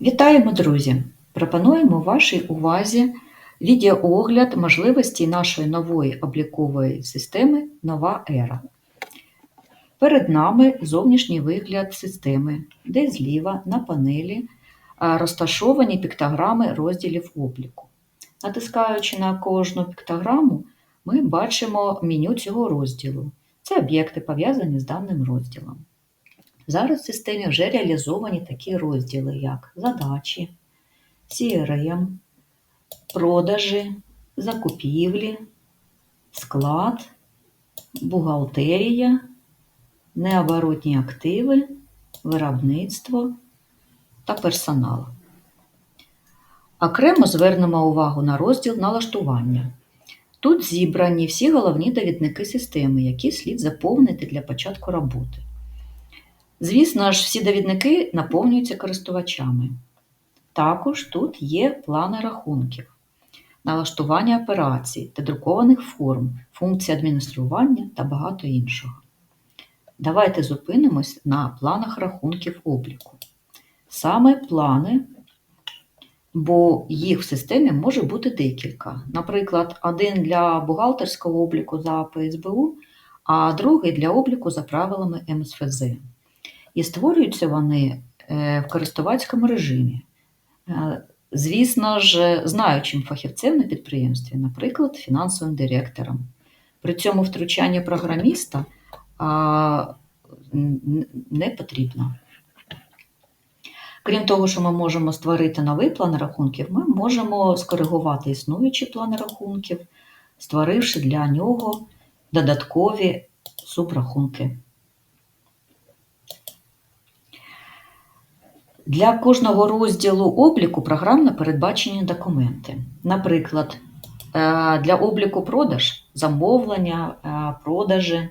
Вітаємо, друзі! Пропонуємо вашій увазі відеоогляд можливостей нашої нової облікової системи Нова Ера. Перед нами зовнішній вигляд системи, де зліва на панелі розташовані піктограми розділів обліку. Натискаючи на кожну піктограму, ми бачимо меню цього розділу. Це об'єкти, пов'язані з даним розділом. Зараз в системі вже реалізовані такі розділи, як задачі, CRM, продажі, закупівлі, склад, бухгалтерія, необоротні активи, виробництво та персонал. Окремо звернемо увагу на розділ налаштування. Тут зібрані всі головні довідники системи, які слід заповнити для початку роботи. Звісно ж, всі довідники наповнюються користувачами. Також тут є плани рахунків, налаштування операцій та форм, функції адміністрування та багато іншого. Давайте зупинимось на планах рахунків обліку. Саме плани, бо їх в системі може бути декілька. Наприклад, один для бухгалтерського обліку за ПСБУ, а другий для обліку за правилами МСФЗ. І створюються вони е, в користувацькому режимі. Е, Звісно ж, знаючим фахівцем на підприємстві, наприклад, фінансовим директором. При цьому втручання програміста не потрібно. Крім того, що ми можемо створити новий план рахунків, ми можемо скоригувати існуючі плани рахунків, створивши для нього додаткові субрахунки. Для кожного розділу обліку програмно передбачені документи. Наприклад, е, для обліку продаж замовлення, е, продажі,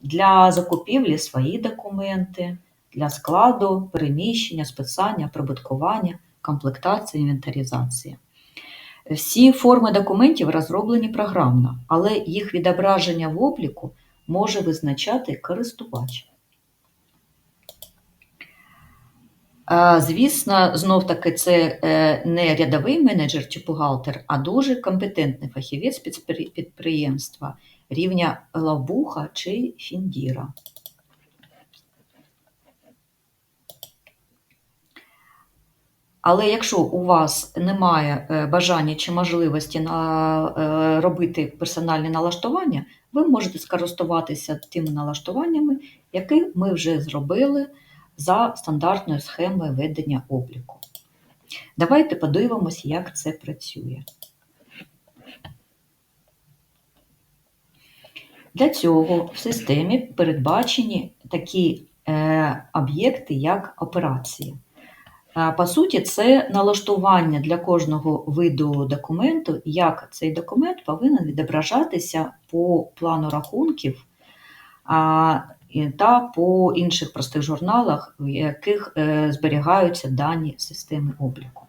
для закупівлі свої документи, для складу, переміщення, списання, прибуткування, комплектації, інвентаризації. Всі форми документів розроблені програмно, але їх відображення в обліку може визначати користувач. А, Звісно, знов таки це е, не рядовий менеджер чи бухгалтер, а дуже компетентний фахівець підприємства рівня главбуха чи фіндіра. Але якщо у вас немає е, бажання чи можливості на, е, робити персональні налаштування, ви можете скористуватися тими налаштуваннями, які ми вже зробили за стандартною схемою ведення обліку. Давайте подивимося, як це працює. Для цього в системі передбачені такі е, об'єкти, як операції. Е, По суті, це налаштування для кожного виду документу, як цей документ повинен відображатися по плану рахунків та по інших простих журналах, в яких е, зберігаються дані системи обліку.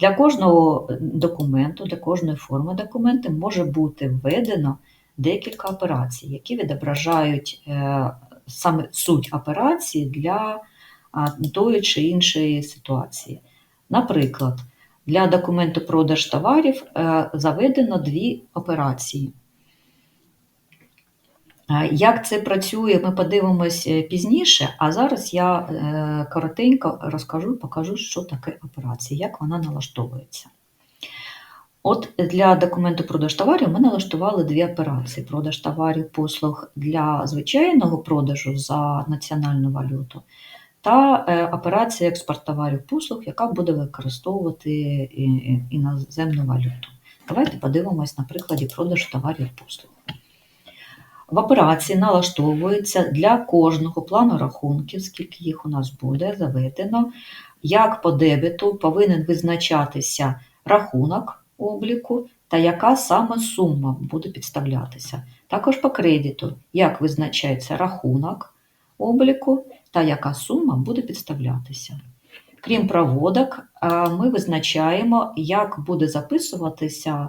Для кожного документу, для кожної форми документу може бути введено декілька операцій, які відображають е, саме суть операції для тої чи іншої ситуації. Наприклад, для документу продаж товарів е, заведено дві операції. Е, Як це працює, ми подивимось е, пізніше, а зараз я е, коротенько розкажу, покажу, що таке операція, як вона налаштовується. От для документу продаж товарів ми налаштували дві операції: продаж товарів послуг для звичайного продажу за національну валюту та операція експорт товарів послуг, яка буде використовувати іноземну валюту. Давайте подивимось на прикладі продажу товарів послуг. В операції налаштовується для кожного плану рахунків, скільки їх у нас буде заведено, як по дебету повинен визначатися рахунок обліку та яка саме сума буде підставлятися. Також по кредиту, як визначається рахунок обліку та яка сума буде підставлятися. Крім проводок, ми визначаємо, як буде записуватися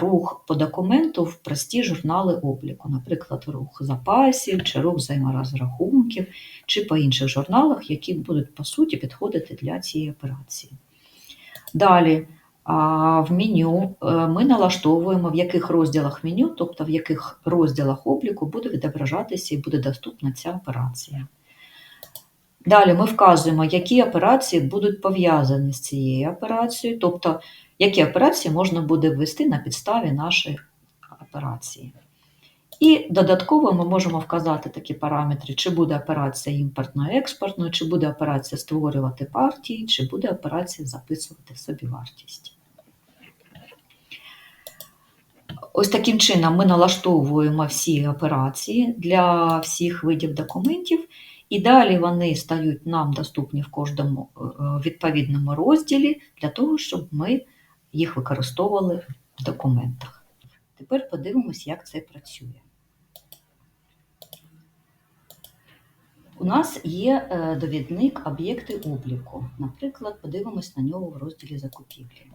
рух по документу в прості журнали обліку, наприклад, рух запасів, чи рух взаєморозрахунків, чи по інших журналах, які будуть по суті підходити для цієї операції. Далі в меню е, ми налаштовуємо, в яких розділах меню, тобто в яких розділах обліку буде відображатися і буде доступна ця операція. Далі ми вказуємо, які операції будуть пов'язані з цією операцією, тобто які операції можна буде ввести на підставі нашої операції. І додатково ми можемо вказати такі параметри, чи буде операція імпортно-експортною, чи буде операція створювати партії, чи буде операція записувати собівартість. Ось таким чином ми налаштовуємо всі операції для всіх видів документів, і далі вони стають нам доступні в кожному е, відповідному розділі для того, щоб ми їх використовували в документах. Тепер подивимось, як це працює. У нас є е, довідник об'єкти обліку. Наприклад, подивимось на нього в розділі закупівлі.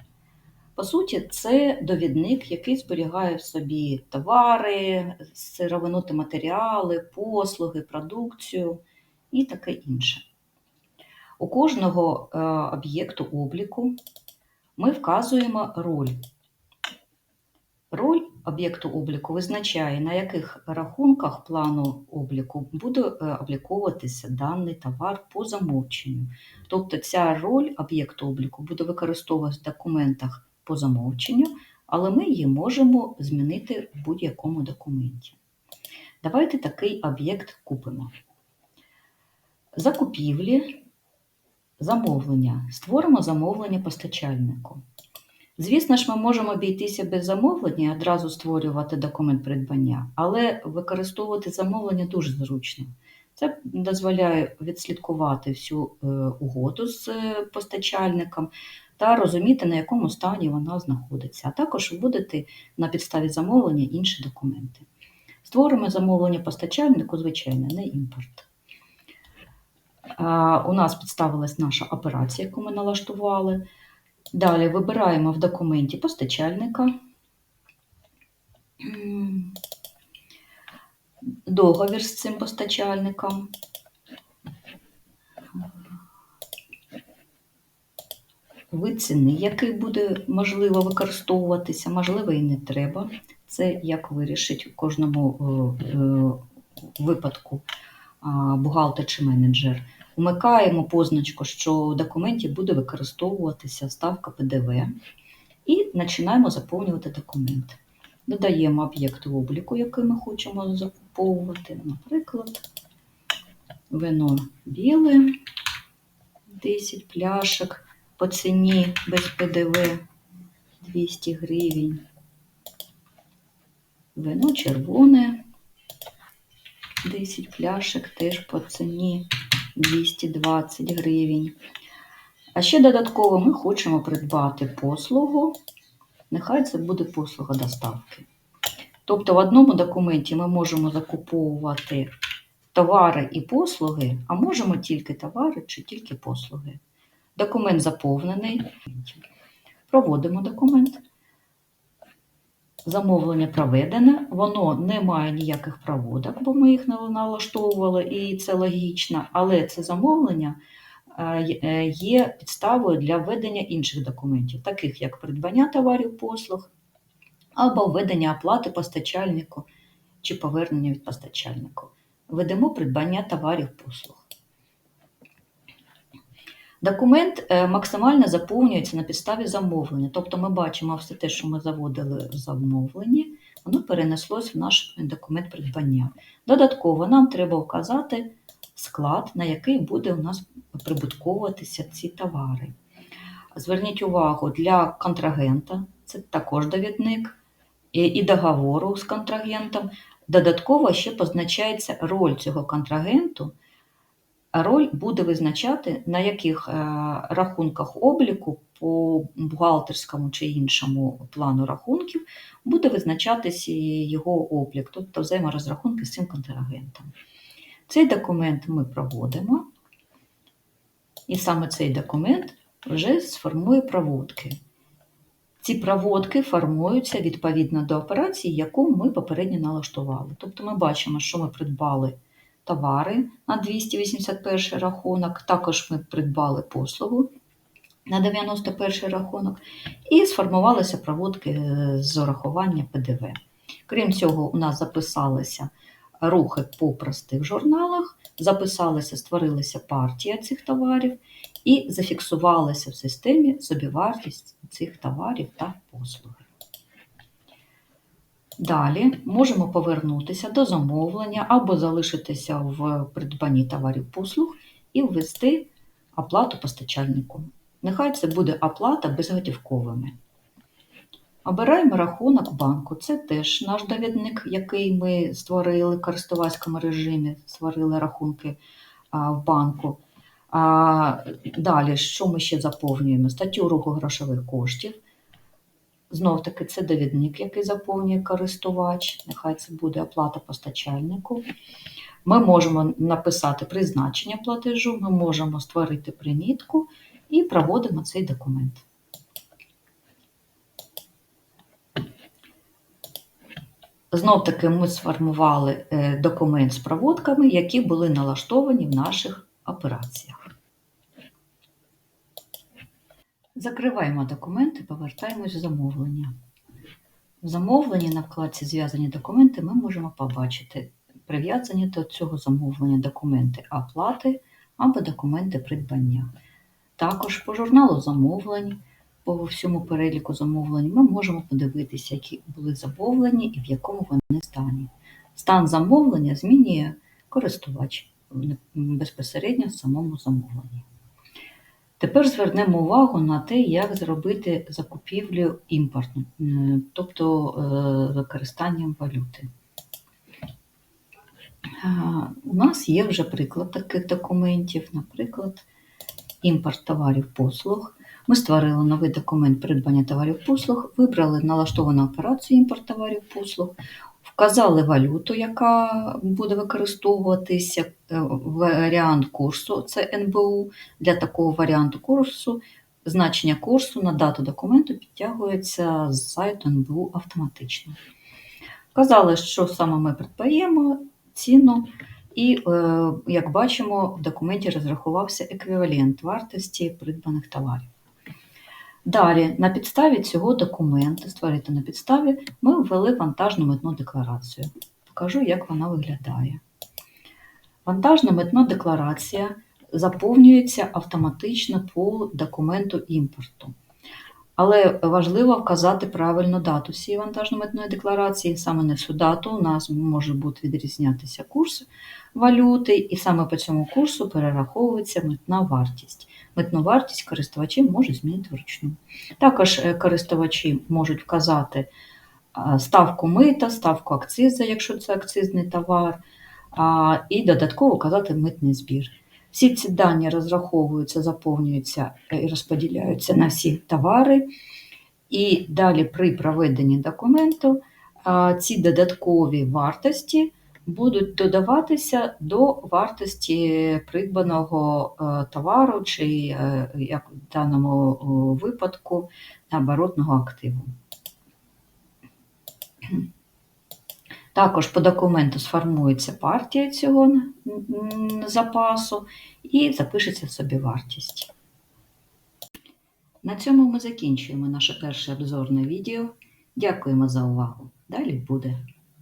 По суті, це довідник, який зберігає в собі товари, сировину та матеріали, послуги, продукцію і таке інше. У кожного е, об'єкту обліку ми вказуємо роль. Роль об'єкту обліку визначає, на яких рахунках плану обліку буде е, обліковуватися даний товар по замовченню. Тобто ця роль об'єкту обліку буде використовуватися в документах по замовченню, але ми її можемо змінити в будь-якому документі. Давайте такий об'єкт купимо. Закупівлі, замовлення. Створимо замовлення постачальнику. Звісно ж, ми можемо обійтися без замовлення і одразу створювати документ придбання, але використовувати замовлення дуже зручно. Це дозволяє відслідкувати всю е, угоду з е, постачальником та розуміти, на якому стані вона знаходиться, а також вводити на підставі замовлення інші документи. Створимо замовлення постачальнику, звичайно, не імпорт. У нас підставилась наша операція, яку ми налаштували. Далі вибираємо в документі постачальника, договір з цим постачальником. Вид ціни, який буде можливо використовуватися, можливо, і не треба. Це як вирішить у кожному е, е, випадку бухгалтер чи менеджер. Вмикаємо позначку, що в документі буде використовуватися ставка ПДВ, і починаємо заповнювати документ. Додаємо об'єкт обліку, який ми хочемо закуповувати. Наприклад, вино біле, 10 пляшок по ціні без ПДВ 200 гривень. Вино червоне, 10 пляшок теж по ціні 220 гривень. А ще додатково ми хочемо придбати послугу. Нехай це буде послуга доставки. Тобто, в одному документі ми можемо закуповувати товари і послуги, а можемо тільки товари чи тільки послуги. Документ заповнений. Проводимо документ. Замовлення проведене, воно не має ніяких проводок, бо ми їх не налаштовували, і це логічно, але це замовлення е, е, є підставою для введення інших документів, таких як придбання товарів послуг, або введення оплати постачальнику чи повернення від постачальнику. Ведемо придбання товарів послуг. Документ е, максимально заповнюється на підставі замовлення. Тобто ми бачимо все те, що ми заводили в замовленні, воно перенеслось в наш документ придбання. Додатково нам треба вказати склад, на який буде у нас прибутковуватися ці товари. Зверніть увагу, для контрагента, це також довідник, і договору з контрагентом. Додатково ще позначається роль цього контрагенту роль буде визначати, на яких е, рахунках обліку по бухгалтерському чи іншому плану рахунків буде визначатися його облік, тобто взаєморозрахунки з цим контрагентом. Цей документ ми проводимо, і саме цей документ вже сформує проводки. ці проводки формуються відповідно до операції, яку ми попередньо налаштували. Тобто ми бачимо, що ми придбали товари на 281 рахунок, також ми придбали послугу на 91 рахунок, і сформувалися проводки е, з урахування ПДВ. Крім цього, у нас записалися рухи по простих журналах, записалися, створилася партія цих товарів і зафіксувалася в системі собівартість цих товарів та послуг. Далі можемо повернутися до замовлення або залишитися в придбанні товарів послуг і ввести оплату постачальнику. Нехай це буде оплата безготівковими. Обираємо рахунок банку. Це теж наш довідник, який ми створили в користувацькому режимі, створили рахунки в банку. Далі, що ми ще заповнюємо? Статтю руху грошових коштів. Знов таки, це довідник, який заповнює користувач. Нехай це буде оплата постачальнику. Ми можемо написати призначення платежу, ми можемо створити примітку і проводимо цей документ. Знов таки ми сформували е, документ з проводками, які були налаштовані в наших операціях. Закриваємо документ і повертаємось в замовлення. В замовленні на вкладці Зв'язані документи ми можемо побачити прив'язані до цього замовлення документи оплати або документи придбання. Також по журналу замовлень, по всьому переліку замовлень ми можемо подивитися, які були замовлені і в якому вони стані. Стан замовлення змінює користувач безпосередньо в самому замовленні. Тепер звернемо увагу на те, як зробити закупівлю імпортну, тобто е, використанням валюти. У нас є вже приклад таких документів, наприклад, імпорт товарів послуг. Ми створили новий документ придбання товарів послуг, вибрали налаштовану операцію імпорт товарів послуг, вказали валюту, яка буде використовуватися е, варіант курсу, це НБУ. Для такого варіанту курсу значення курсу на дату документу підтягується з сайту НБУ автоматично. Вказали, що саме ми придбаємо, ціну, і, е, як бачимо, в документі розрахувався еквівалент вартості придбаних товарів. Далі, на підставі цього документу, створити на підставі, ми ввели вантажну митну декларацію. Покажу, як вона виглядає. Вантажна митна декларація заповнюється автоматично по документу імпорту. Але важливо вказати правильну дату цієї вантажно-митної декларації. Саме на цю дату у нас може бути відрізнятися курс валюти, і саме по цьому курсу перераховується митна вартість. Митну вартість користувачі можуть змінити вручну. Також е, користувачі можуть вказати ставку мита, ставку акциза, якщо це акцизний товар, і додатково вказати митний збір. Всі ці дані розраховуються, заповнюються і розподіляються на всі товари. І далі при проведенні документу ці додаткові вартості будуть додаватися до вартості придбаного е, товару, чи, е, як в даному випадку, оборотного активу. Також по документу сформується партія цього запасу і запишеться собі вартість. На цьому ми закінчуємо наше перше обзорне відео. Дякуємо за увагу. Далі буде.